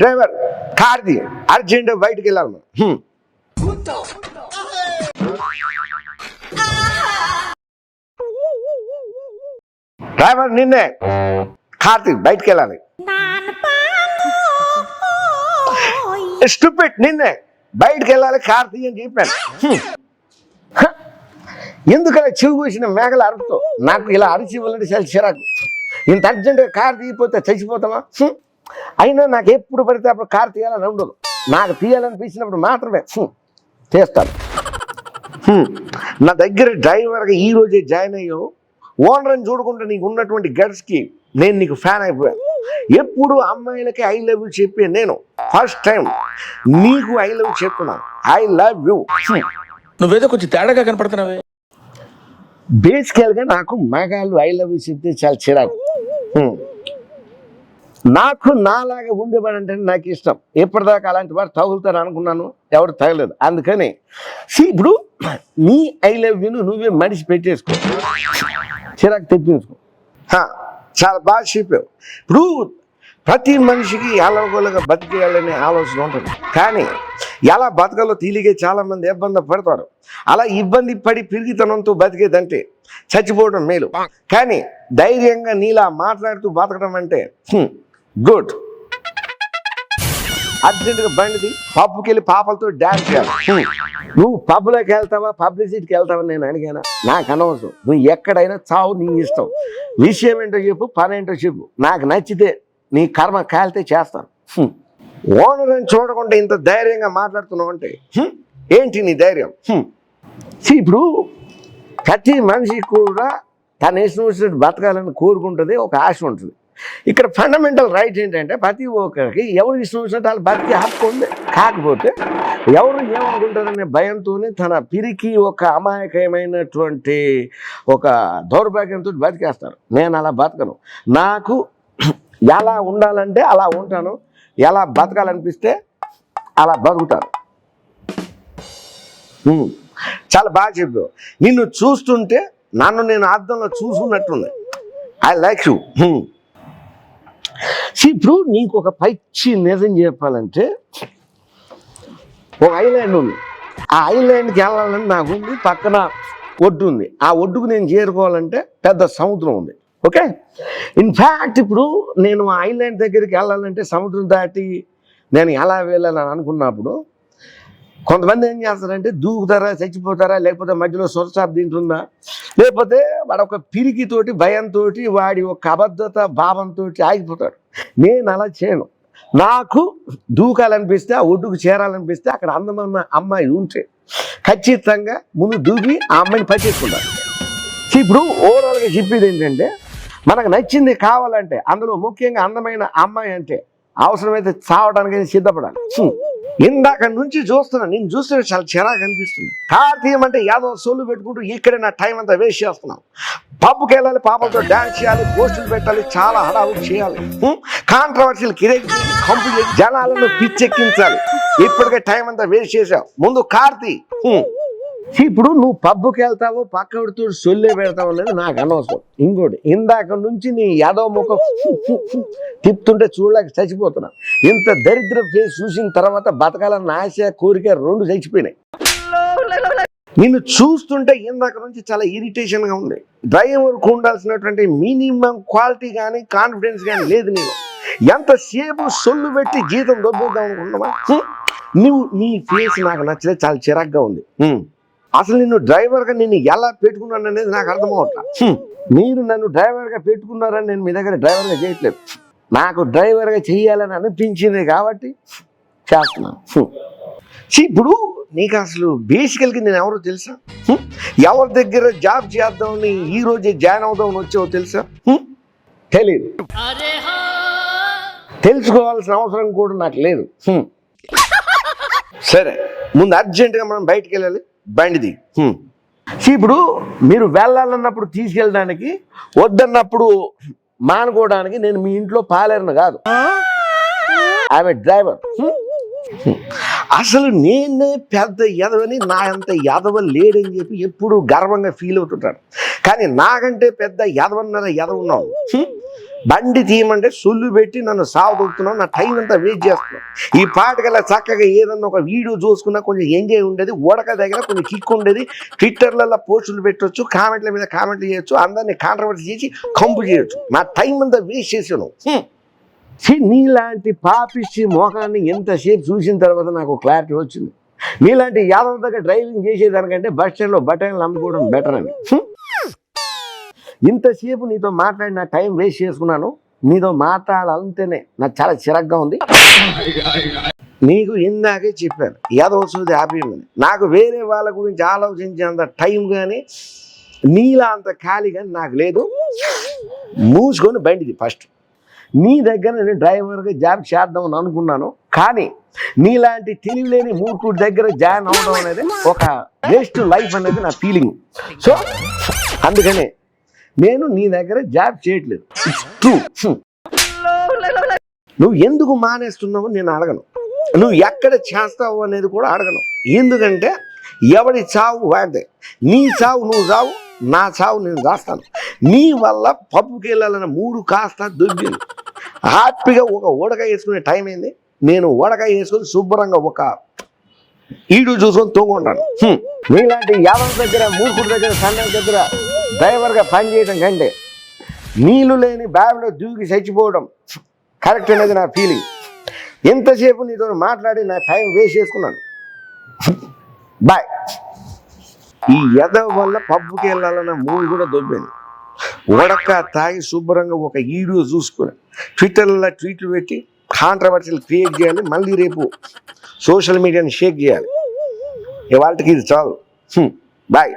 Driver కార్ది urgent బయటికి వెళ్ళాలి driver నిన్నే కార్తీక్ బయటికి వెళ్ళాలి. స్టూపిడ్ నిన్నే బయటికి వెళ్ళాలి కార్తీక్ అని చెప్పాను. ఎందుకలా చెవి కూసిన మేకలు నాకు ఇలా అరిచి ఇవ్వాలంటే చాలా చిరాకు. ఇంత అర్జెంటుగా కార్ తీయపోతే చచ్చిపోతామా అయినా నాకు ఎప్పుడు పడితే అప్పుడు కారు తీయాలని ఉండదు నాకు తీయాలనిపించినప్పుడు మాత్రమే హ్మ్. నా దగ్గర డ్రైవర్గా ఈ రోజే జాయిన్ అయ్యావు. ఓనర్ అని చూడకుండా నీకు ఉన్నటువంటి గడ్స్కి నేను నీకు ఫ్యాన్ అయిపోయాను. ఎప్పుడు అమ్మాయిలకి ఐ లవ్ యూ చెప్పే నేను ఫస్ట్ టైం నీకు ఐ లవ్ చెప్తున్నాను. I love you. నువ్వేదో కొంచెం తేడాగా కనపడుతున్నావే. బేసికల్గా నాకు మగాళ్ళు ఐ లవ్ యూ చెప్తే చాలా చిరాకు. నాకు నాలాగా ఉండేవాడంటే నాకు ఇష్టం. ఎప్పటిదాకా అలాంటి వారు తగులుతారు అనుకున్నాను ఎవరు తగలేదు. అందుకని ఇప్పుడు నీ ఐ లవ్ యూను నువ్వే మనిషి పెట్టేసుకో. చిరాకు తెప్పించుకో. చాలా బాగా చెప్పావు. ఇప్పుడు ప్రతి మనిషికి ఎలాగోలాగా బతికేయాలనే ఆలోచన ఉంటుంది. కానీ ఎలా బతకాలో తేలిగే చాలా మంది ఇబ్బంది పడతారు. అలా ఇబ్బంది పడి పిరిగితనంతో బతికేదంటే చచ్చిపోవడం మేలు. కానీ ధైర్యంగా నీలా మాట్లాడుతూ బతకడం అంటే గుడ్. అర్జెంటుగా బండిది పబ్కి వెళ్ళి పాపలతో డ్యాన్స్ చేయాలి. నువ్వు పబ్లోకి వెళ్తావా పబ్లిసిటీకి వెళ్తావా నేను అడిగానా? నాకు అనవసరం. నువ్వు ఎక్కడైనా చావు నీ ఇష్టం. విషయం ఏంటో చెప్పు పని ఏంటో చెప్పు. నాకు నచ్చితే నీ కర్మ కాలితే చేస్తాను. హ్మ్. ఓనర్ అని చూడకుండా ఇంత ధైర్యంగా మాట్లాడుతున్నావు అంటే ఏంటి నీ ధైర్యం? ఇప్పుడు ప్రతి మనిషి కూడా తన ఇష్టం వచ్చినట్టు బతకాలని కోరుకుంటుంది ఒక ఆశ ఉంటుంది. ఇక్కడ ఫండమెంటల్ రైట్ ఏంటంటే ప్రతి ఒక్కరికి ఎవరు ఇష్టం వచ్చినట్టు వాళ్ళు బతికి హక్కు ఉంది కాకపోతే ఎవరు ఏమనుకుంటారనే భయంతోనే తన పిరికి ఒక అమాయకమైనటువంటి ఒక దౌర్భాగ్యంతో బతికేస్తారు. నేను అలా బతకను. నాకు ఎలా ఉండాలంటే అలా ఉంటాను. ఎలా బతకాలనిపిస్తే అలా బతుకుతాను. చాలా బాగా చెప్పావు. నిన్ను చూస్తుంటే నన్ను నేను అర్థంలో చూసుకున్నట్టుంది. ఐ లైక్ యూ ఇప్పుడు నీకు ఒక పచ్చి నిజం చెప్పాలంటే ఒక ఐలాండ్ ఉంది. ఆ ఐలాండ్కి వెళ్ళాలని నాకు ఉంది పక్కన ఒడ్డు ఉంది. ఆ ఒడ్డుకు నేను చేరుకోవాలంటే పెద్ద సముద్రం ఉంది. ఓకే ఇన్ఫ్యాక్ట్ ఇప్పుడు నేను ఆ ఐలాండ్ దగ్గరికి వెళ్ళాలంటే సముద్రం దాటి నేను ఎలా వెళ్ళాలని అనుకున్నప్పుడు కొంతమంది ఏం చేస్తారంటే దూకుతారా చచ్చిపోతారా లేకపోతే మధ్యలో సొరసాప్ తింటుందా? లేకపోతే వాడు ఒక పిరికితోటి భయంతో వాడి ఒక అబద్ధత భావంతో ఆగిపోతాడు. నేను అలా చేయను. నాకు దూకాలనిపిస్తే ఆ ఒడ్డుకు చేరాలనిపిస్తే అక్కడ అందమైన అమ్మాయి ఉంటే ఖచ్చితంగా ముందు దూకి ఆ అమ్మాయిని పట్టేసుకుంటాను ఇప్పుడు ఓవరాల్గా చెప్పేది ఏంటంటే మనకు నచ్చింది కావాలంటే అందులో ముఖ్యంగా అందమైన అమ్మాయి అంటే అవసరమైతే చావడానికి సిద్ధపడాలి. ఇందాక నుంచి చూస్తున్నా నేను చూస్తే చాలా చిరాకు అనిపిస్తుంది. కార్తీయం అంటే యాదవ సోలు పెట్టుకుంటూ ఇక్కడే నా టైం అంతా వేస్ట్ చేస్తున్నాం పబ్కి వెళ్ళాలి పాపలతో డాన్స్ చేయాలి పోస్టులు పెట్టాలి చాలా హడావుడి చేయాలి. కాంట్రవర్సీలు కిరేక్ కంపు జనాలను పిచ్చెక్కించాలి. ఇప్పటికే టైం అంతా వేస్ట్ చేసావు ముందు కార్తీ. ఇప్పుడు నువ్వు పబ్బుకి వెళ్తావో పక్కడితో సొల్లే పెడతావు అనేది నాకు అనవసరం. ఇంకోటి ఇందాక నుంచి నీ యాదవ ముఖం తిప్పుతుంటే చూడలేక చచ్చిపోతున్నా. ఇంత దరిద్ర ఫేస్ చూసిన తర్వాత బతకాలన్న ఆశ కోరిక రెండు చచ్చిపోయినాయి. నిన్ను చూస్తుంటే ఇందాక నుంచి చాలా ఇరిటేషన్గా ఉంది. డ్రైవర్కు ఉండాల్సినటువంటి మినిమం క్వాలిటీ కానీ కాన్ఫిడెన్స్ కానీ లేదు నీకు ఎంతసేపు సొల్లు పెట్టి జీతం దొబ్బేద్దాం అనుకున్నావా నువ్వు నీ ఫేస్ నాకు నచ్చలేదు చాలా చిరాగ్గా ఉంది. అసలు నిన్ను డ్రైవర్గా నిన్ను ఎలా పెట్టుకున్నాను అనేది నాకు అర్థమవుతా మీరు నన్ను డ్రైవర్గా పెట్టుకున్నారని నేను మీ దగ్గర డ్రైవర్గా చేయట్లేదు. నాకు డ్రైవర్గా చేయాలని అనిపించింది కాబట్టి చేస్తున్నాను ఇప్పుడు నీకు అసలు బేసికల్గా నేను ఎవరో తెలుసా? ఎవరి దగ్గర జాబ్ చేద్దామని ఈ రోజే జాయిన్ అవుదామని వచ్చావో తెలుసా? తెలీదు. తెలుసుకోవాల్సిన అవసరం కూడా నాకు లేదు. సరే ముందు అర్జెంటుగా మనం బయటికి వెళ్ళాలి బండిది ఇప్పుడు మీరు వెళ్ళాలన్నప్పుడు తీసుకెళ్ళడానికి వద్దన్నప్పుడు మానుకోవడానికి నేను మీ ఇంట్లో పాలేరును కాదు. ఆమె డ్రైవర్. అసలు నేనే పెద్ద ఎదవని నా అంత ఎదవ లేడని చెప్పి ఎప్పుడు గర్వంగా ఫీల్ అవుతుంటాడు. కానీ నాకంటే పెద్ద ఎదవన్నర ఎదవ ఉన్నావు బండి తీయమంటే సొల్లు పెట్టి నన్ను సాగు నా టైం అంతా వేస్ట్ చేస్తున్నావు. ఈ పాటకల్లా చక్కగా ఏదన్నా ఒక వీడియో చూసుకున్నా కొంచెం ఎంజాయ్ ఉండేది ఓడక దగ్గర కొంచెం కిక్ ఉండేది. ట్విట్టర్లలో పోస్టులు పెట్టవచ్చు కామెంట్ల మీద కామెంట్లు చేయొచ్చు అందరినీ కాంట్రవర్సీ చేసి కంపు చేయొచ్చు. నా టైం అంతా వేస్ట్ చేసాను ఛీ, నీలాంటి పాపిచ్చి మోకాన్ని ఎంతసేపు చూసిన తర్వాత నాకు క్లారిటీ వచ్చింది. నీలాంటి యాదవ దగ్గర డ్రైవింగ్ చేసేదానికంటే బస్ స్టాండ్లో బటన్లు అమ్ముకోవడం బెటర్ అని. ఇంతసేపు నీతో మాట్లాడి నా టైం వేస్ట్ చేసుకున్నాను. నీతో మాట్లాడాలంటేనే నాకు చాలా చిరగ్గా ఉంది. నీకు ఇందాకే చెప్పాను యాదవ్ సూది ఆపేయమని నాకు వేరే వాళ్ళ గురించి ఆలోచించేంత టైం కానీ నీలా అంత ఖాళీ కానీ నాకు లేదు. మూసుకొని బండిది ఫస్ట్ నీ దగ్గర నేను డ్రైవర్గా జాబ్ చేద్దాం అని అనుకున్నాను. కానీ నీలాంటి తెలివిలేని మూర్ఖుడి దగ్గర జాయిన్ అవడం అనేది ఒక వేస్ట్ లైఫ్ అనేది నా ఫీలింగ్ సో అందుకనే నేను నీ దగ్గర జాబ్ చేయట్లేదు. True hmm. నువ్వు ఎందుకు మానేస్తున్నావు నేను అడగను. నువ్వు ఎక్కడ చేస్తావు అనేది కూడా అడగను. ఎందుకంటే ఎవడి చావు వాడితే నీ చావు నువ్వు చావు నా చావు నేను చేస్తాను నీ వల్ల పప్పుకి వెళ్ళాలన్న మూడు కాస్త దొబ్బింది హ్యాపీగా ఒక ఉడక వేసుకునే టైం అయింది నేను ఉడక వేసుకొని శుభ్రంగా ఒక ఈడు చూసుకొని తోగుంటాను హ్మ్. నీలాంటి యాదవ్ దగ్గర మూర్ఖుడి దగ్గర సన్న దగ్గర డ్రైవర్గా పనిచేయడం కంటే నీళ్ళు లేని బ్యాగ్లో దూకి చచ్చిపోవడం కరెక్ట్ అనేది నా ఫీలింగ్ ఎంతసేపు నీతో మాట్లాడి నా టైం వేస్ట్ చేసుకున్నాను. బాయ్ ఈ ఎదవ వల్ల పబ్బుకి వెళ్ళాలన్న మూడు కూడా దొబ్బింది. ఉడక తాగి శుభ్రంగా ఒక వీడియో చూసుకుని ట్విట్టర్లో ట్వీట్లు పెట్టి కాంట్రవర్సీలు క్రియేట్ చేయాలి మళ్ళీ రేపు సోషల్ మీడియాని షేక్ చేయాలి. ఇవాళకి ఇది చాలు. బాయ్